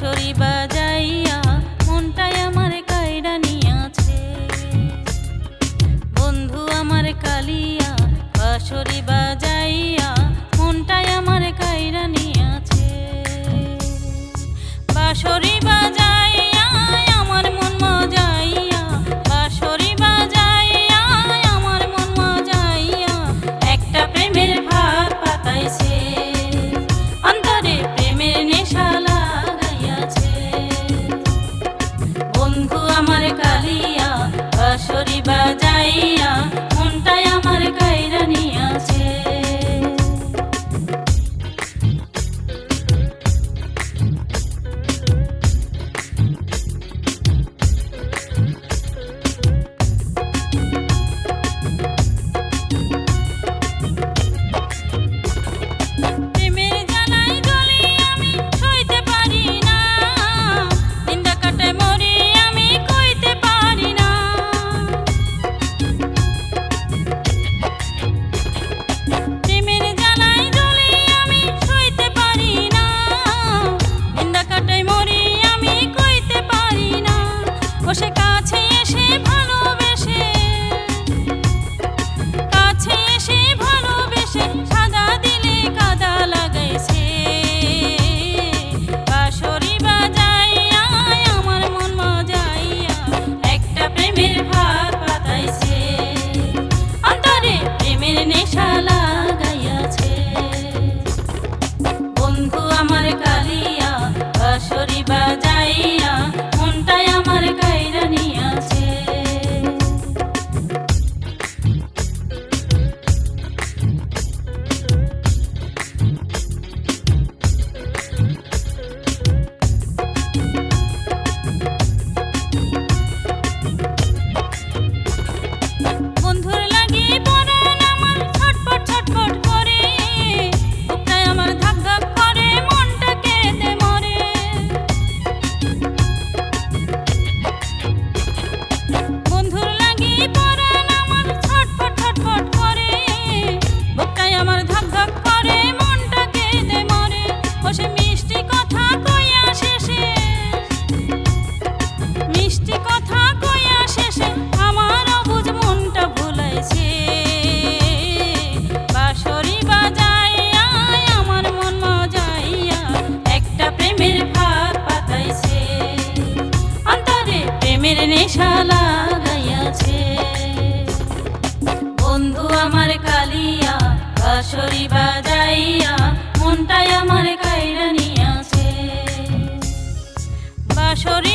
ছড়িবা বন্ধু আমার কালিয়া বাঁশরি বাজাইয়া মনটাই আমার কাইরানি আছে বাঁশরি